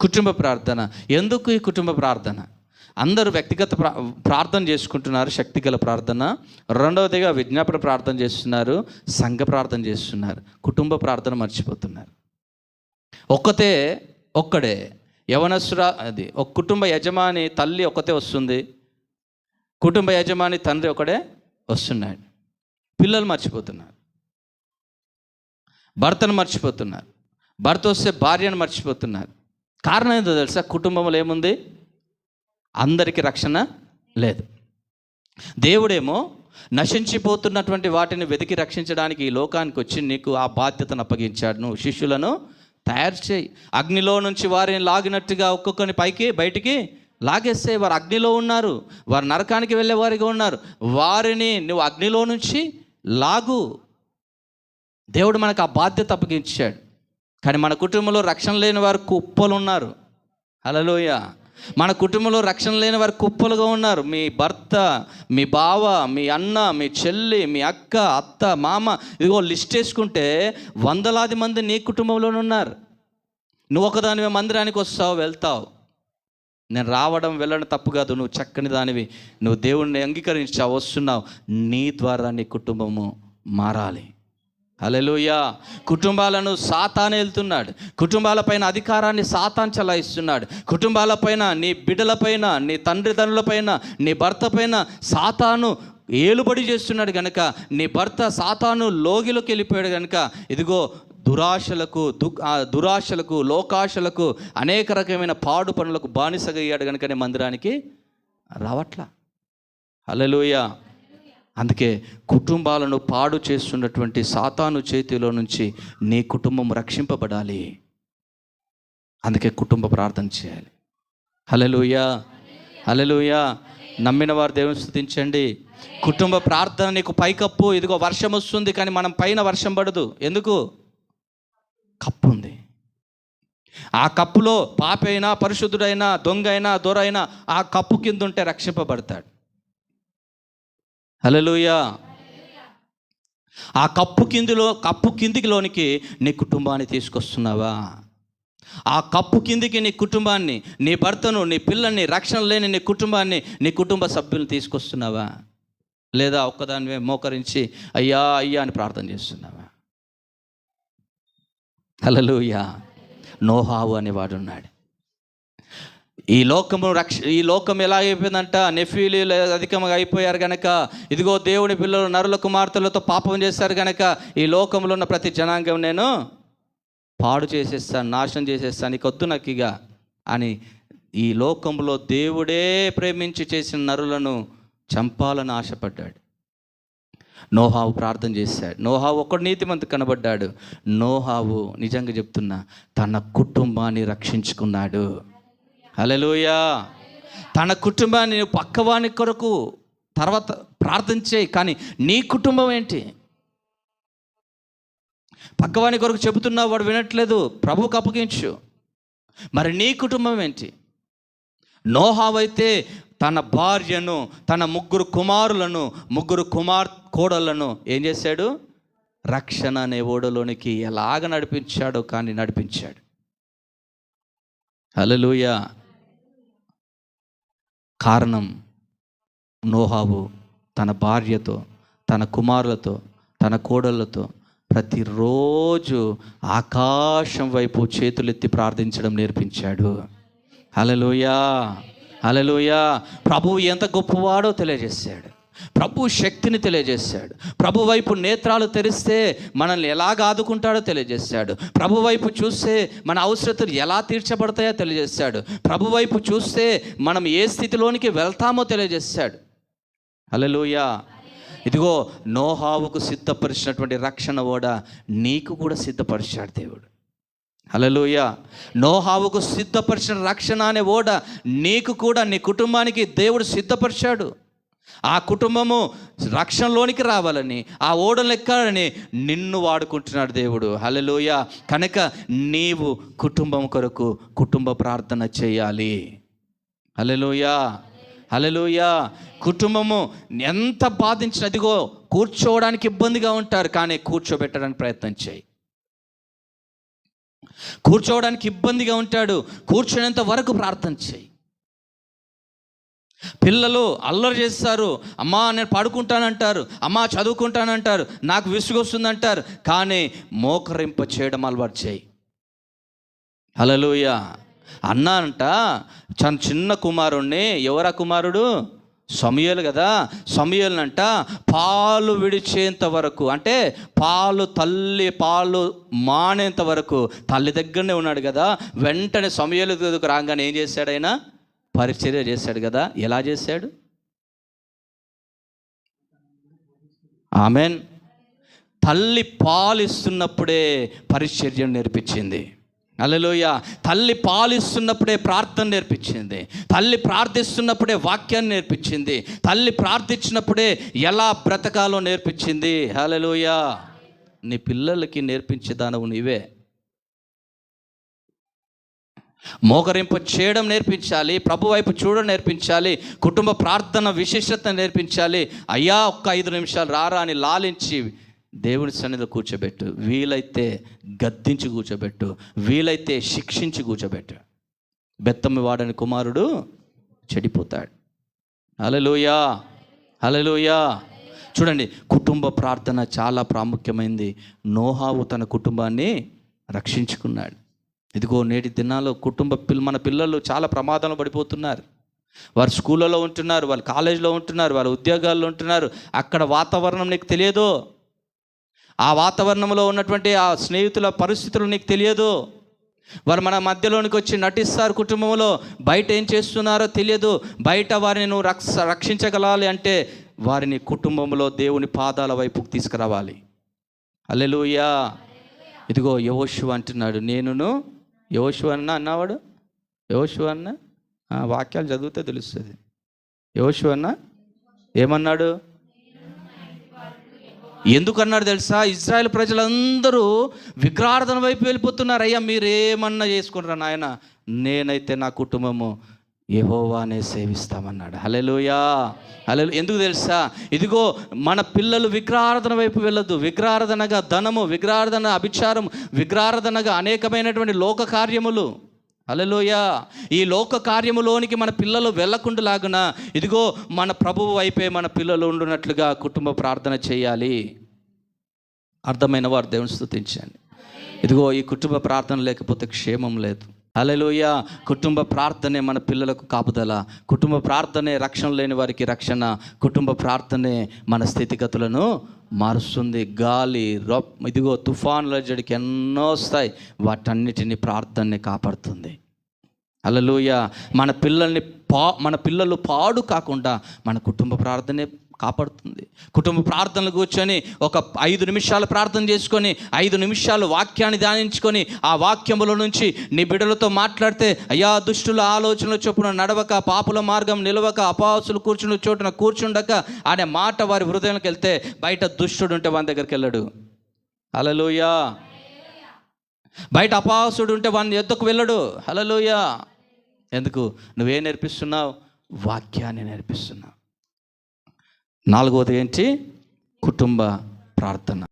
కుటుంబ ప్రార్థన. ఎందుకు ఈ కుటుంబ ప్రార్థన? అందరూ వ్యక్తిగత ప్రా ప్రార్థన చేసుకుంటున్నారు శక్తిగల ప్రార్థన. రెండవదిగా విజ్ఞాపన ప్రార్థన చేస్తున్నారు సంఘ ప్రార్థన చేస్తున్నారు కుటుంబ ప్రార్థన మర్చిపోతున్నారు. ఒక్కతే ఒక్కడే. యవనసుర అది ఒక కుటుంబ యజమాని తల్లి ఒకతే వస్తుంది. కుటుంబ యజమాని తండ్రి ఒకడే వస్తున్నాడు. పిల్లలు మర్చిపోతున్నారు. భర్తను మర్చిపోతున్నారు. భర్త వస్తే భార్యను మర్చిపోతున్నారు. కారణం ఏంటో తెలుసా? కుటుంబంలో ఏముంది? అందరికీ రక్షణ లేదు. దేవుడేమో నశించిపోతున్నటువంటి వాటిని వెతికి రక్షించడానికి ఈ లోకానికి వచ్చి నీకు ఆ బాధ్యతను అప్పగించాడు. నువ్వు శిష్యులను తయారు చేయి. అగ్నిలో నుంచి వారిని లాగినట్టుగా ఒక్కొక్కరిని పైకి బయటికి లాగేస్తే వారు అగ్నిలో ఉన్నారు. వారు నరకానికి వెళ్ళే వారిగా ఉన్నారు. వారిని నువ్వు అగ్నిలో నుంచి లాగు. దేవుడు మనకు ఆ బాధ్యత అప్పగించాడు. కానీ మన కుటుంబంలో రక్షణ లేని వారు కుప్పలు ఉన్నారు. హలలోయ మన కుటుంబంలో రక్షణ లేని వారు కుప్పలుగా ఉన్నారు. మీ భర్త మీ బావ మీ అన్న మీ చెల్లి మీ అక్క అత్త మామ ఇదిగో లిస్ట్ వేసుకుంటే వందలాది మంది నీ కుటుంబంలోనే ఉన్నారు. నువ్వు ఒకదానివే మందిరానికి వస్తావు వెళ్తావు. నేను రావడం వెళ్ళడం తప్పు కాదు. నువ్వు చక్కని దానివి. నువ్వు దేవుణ్ణి అంగీకరించావు వస్తున్నావు. నీ ద్వారా నీ కుటుంబము మారాలి. అలెలుయా కుటుంబాలను సాతాన్ వెళ్తున్నాడు కుటుంబాలపైన అధికారాన్ని సాతాన్ చలాయిస్తున్నాడు. కుటుంబాలపైన నీ బిడ్డలపైన నీ తండ్రిదండ్రులపైన నీ భర్త పైన సాతాను ఏలుబడి చేస్తున్నాడు కనుక నీ భర్త సాతాను లోగిలోకి వెళ్ళిపోయాడు కనుక ఇదిగో దురాశలకు దు దురాశలకు లోకాశలకు అనేక రకమైన పాడు పనులకు బానిసగా అయ్యాడు కనుక నీ మందిరానికి రావట్లా. అలెలుయా అందుకే కుటుంబాలను పాడు చేస్తున్నటువంటి సాతాను చేతిలో నుంచి నీ కుటుంబం రక్షింపబడాలి. అందుకే కుటుంబ ప్రార్థన చేయాలి. హలలుయా హలలుయా నమ్మిన వారు దేవుని స్థుతించండి. కుటుంబ ప్రార్థన నీకు పైకప్పు. ఇదిగో వర్షం వస్తుంది కానీ మనం పైన వర్షం పడదు. ఎందుకు? కప్పు ఉంది. ఆ కప్పులో పాపైనా పరిశుద్ధుడైనా దొంగ అయినా దొరైనా ఆ కప్పు కింద ఉంటే రక్షింపబడతాడు. హలలుయా ఆ కప్పు కిందిలో కప్పు కిందికి లోనికి నీ కుటుంబాన్ని తీసుకొస్తున్నావా? ఆ కప్పు కిందికి నీ కుటుంబాన్ని నీ భర్తను నీ పిల్లల్ని రక్షణ లేని నీ కుటుంబాన్ని నీ కుటుంబ సభ్యులను తీసుకొస్తున్నావా? లేదా ఒక్కదానివే మోకరించి అయ్యా అయ్యా అని ప్రార్థన చేస్తున్నావా? హలలుయా నోహావు అనేవాడున్నాడు ఈ లోకము రక్ష ఈ లోకం ఎలా అయిపోయిందంట? నెఫీలు అధికంగా అయిపోయారు గనక. ఇదిగో దేవుని పిల్లలు నరుల కుమార్తెలతో పాపం చేశారు గనక. ఈ లోకంలో ఉన్న ప్రతి జనాంగం నేను పాడు చేసేస్తాను నాశనం చేసేస్తాను నీకు వద్దు నాకు ఇక అని ఈ లోకంలో దేవుడే ప్రేమించి చేసిన నరులను చంపాలని ఆశపడ్డాడు. నోహావు ప్రార్థన చేశాడు. నోహావు ఒక్కడు నీతిమంతు కనబడ్డాడు. నోహావు నిజంగా చెప్తున్నా తన కుటుంబాన్ని రక్షించుకున్నాడు. హల్లెలూయా. తన కుటుంబాన్ని పక్కవాణి పక్కవాని కొరకు తర్వాత ప్రార్థన చేయి కానీ నీ కుటుంబం ఏంటి? పక్కవాని కొరకు చెబుతున్నావు వాడు వినట్లేదు ప్రభువుకు అప్పగించు. మరి నీ కుటుంబం ఏంటి? నోహావైతే తన భార్యను తన ముగ్గురు కుమారులను ముగ్గురు కుమార్ కోడలను ఏం చేశాడు? రక్షణ అనే ఓడలోనికి ఎలాగ నడిపించాడో కానీ నడిపించాడు. హల్లెలూయా. కారణం నోహాబు తన భార్యతో తన కుమారులతో తన కోడళ్ళతో ప్రతిరోజు ఆకాశం వైపు చేతులెత్తి ప్రార్థించడం నేర్పించాడు. అలలోయా అలలోయా ప్రభువు ఎంత గొప్పవాడో తెలియజేశాడు. ప్రభు శక్తిని తెలియజేశాడు. ప్రభు వైపు నేత్రాలు తెరిస్తే మనల్ని ఎలాగ ఆదుకుంటాడో తెలియజేశాడు. ప్రభు వైపు చూస్తే మన అవసరతలు ఎలా తీర్చబడతాయో తెలియజేశాడు. ప్రభు వైపు చూస్తే మనం ఏ స్థితిలోనికి వెళ్తామో తెలియజేశాడు. హల్లెలూయా. ఇదిగో నోహావుకు సిద్ధపరిచినటువంటి రక్షణ ఓడ నీకు కూడా సిద్ధపరిచాడు దేవుడు. హల్లెలూయా. నోహావుకు సిద్ధపరిచిన రక్షణ అనే ఓడ నీకు కూడా నీ కుటుంబానికి దేవుడు సిద్ధపరిచాడు. ఆ కుటుంబము రక్షణలోనికి రావాలని ఆ ఓడలు ఎక్కాలని నిన్ను వాడుకుంటున్నాడు దేవుడు. హలలోయ కనుక నీవు కుటుంబం కొరకు కుటుంబ ప్రార్థన చేయాలి. హలలోయ హలలోయ కుటుంబము ఎంత బాధించినదిగో కూర్చోవడానికి ఇబ్బందిగా ఉంటారు కానీ కూర్చోబెట్టడానికి ప్రయత్నం చేయి. కూర్చోవడానికి ఇబ్బందిగా ఉంటాడు కూర్చునేంత వరకు ప్రార్థన చేయి. పిల్లలు అల్లరి చేస్తారు. అమ్మా నేను పడుకుంటానంటారు. అమ్మా చదువుకుంటానంటారు. నాకు విసుగొస్తుందంటారు. కానీ మోకరింప చేయడం అలవాటు చేయి. హలలుయ అన్న అంట తన చిన్న కుమారుణ్ణి. ఎవరా కుమారుడు? సమయలు కదా. సమయలంట పాలు విడిచేంత వరకు అంటే పాలు తల్లి పాలు మానేంత వరకు తల్లి దగ్గరనే ఉన్నాడు కదా. వెంటనే సమయలు దగ్గరకు రాగానే ఏం చేశాడైనా పరిచర్య చేశాడు కదా. ఎలా చేశాడు? ఆమెన్. తల్లి పాలిస్తున్నప్పుడే పరిచర్యను నేర్పించింది. అల్లెలోయ తల్లి పాలిస్తున్నప్పుడే ప్రార్థన నేర్పించింది. తల్లి ప్రార్థిస్తున్నప్పుడే వాక్యాన్ని నేర్పించింది. తల్లి ప్రార్థించినప్పుడే ఎలా బ్రతకాలో నేర్పించింది. హలలోయ నీ పిల్లలకి నేర్పించేదానవు నీవే. మోకరింపు చేయడం నేర్పించాలి ప్రభు వైపు చూడడం నేర్పించాలి కుటుంబ ప్రార్థన విశిష్టత నేర్పించాలి. అయ్యా ఒక్క ఐదు నిమిషాలు రారా అని లాలించి దేవుని సన్నిధిలో కూర్చోబెట్టు. వీలైతే గద్దించి కూర్చోబెట్టు. వీలైతే శిక్షించి కూర్చోబెట్టు. బెత్తమ్మి వాడని కుమారుడు చెడిపోతాడు. హలలోయా హలలోయా చూడండి కుటుంబ ప్రార్థన చాలా ప్రాముఖ్యమైంది. నోహావు తన కుటుంబాన్ని రక్షించుకున్నాడు. ఇదిగో నేటి దినాల్లో కుటుంబ పిల్ల మన పిల్లలు చాలా ప్రమాదంలో పడిపోతున్నారు. వారు స్కూళ్ళలో ఉంటున్నారు వాళ్ళు కాలేజీలో ఉంటున్నారు వాళ్ళ ఉద్యోగాల్లో ఉంటున్నారు. అక్కడ వాతావరణం నీకు తెలియదు. ఆ వాతావరణంలో ఉన్నటువంటి ఆ స్నేహితుల పరిస్థితులు నీకు తెలియదు. వారు మన మధ్యలోనికి వచ్చి నటిస్తారు కుటుంబంలో. బయట ఏం చేస్తున్నారో తెలియదు. బయట వారిని నువ్వు రక్ష రక్షించగలాలి అంటే వారిని కుటుంబంలో దేవుని పాదాల వైపుకు తీసుకురావాలి. అల్లెలుయ్యా ఇదిగో యవోషు అంటున్నాడు. నేనును యోషు అన్న అన్నవాడు? యోషు అన్న? వాక్యాలు చదివితే తెలుస్తుంది. యోషు అన్న ఏమన్నాడు? ఎందుకన్నాడు తెలుసా? ఇజ్రాయెల్ ప్రజలందరూ విగ్రహార్థన వైపు వెళ్ళిపోతున్నారు. అయ్యా మీరేమన్నా చేసుకుంటారా నాయన? నేనైతే నా కుటుంబము యహోవానే సేవిస్తామన్నాడు. హలెలుయా హలెలు ఎందుకు తెలుసా? ఇదిగో మన పిల్లలు విగ్రహారాధన వైపు వెళ్ళొద్దు. విగ్రహారాధనగా ధనము విగ్రహారాధన అభిచారం విగ్రహారాధనగా అనేకమైనటువంటి లోక కార్యములు. హలలోయ ఈ లోక కార్యములోనికి మన పిల్లలు వెళ్ళకుండాలాగున ఇదిగో మన ప్రభువు వైపే మన పిల్లలు ఉండునట్లుగా కుటుంబ ప్రార్థన చేయాలి. అర్థమైన వారు దేవుని స్థుతించండి ఇదిగో ఈ కుటుంబ ప్రార్థన లేకపోతే క్షేమం లేదు. అలలోయ కుటుంబ ప్రార్థనే మన పిల్లలకు కాపుదల. కుటుంబ ప్రార్థనే రక్షణ లేని వారికి రక్షణ. కుటుంబ ప్రార్థనే మన స్థితిగతులను మారుస్తుంది. గాలి రొప్ ఇదిగో తుఫానుల జడికి ఎన్నో వస్తాయి. వాటన్నిటిని ప్రార్థనే కాపాడుతుంది. అలలోయ మన పిల్లల్ని పా మన పిల్లలు పాడు కాకుండా మన కుటుంబ ప్రార్థనే కాపాడుతుంది. కుటుంబ ప్రార్థనలు కూర్చొని ఒక ఐదు నిమిషాలు ప్రార్థన చేసుకొని ఐదు నిమిషాలు వాక్యాన్ని ధ్యానించుకొని ఆ వాక్యముల నుంచి నీ బిడ్డలతో మాట్లాడితే అయ్యా దుష్టుల ఆలోచనలు చొప్పున నడవక పాపుల మార్గం నిలవక అపాసులు కూర్చుని చోటున కూర్చుండక అనే మాట వారి హృదయంలోకి వెళ్తే బయట దుష్టుడు ఉంటే వాని దగ్గరికి వెళ్ళడు. హలలోయా బయట అపాసుడు ఉంటే వాని ఎద్దకు వెళ్ళడు. హలలోయా ఎందుకు? నువ్వే నేర్పిస్తున్నావు? వాక్యాన్ని నేర్పిస్తున్నావు. నాలుగవది ఏంటి? కుటుంబ ప్రార్థన.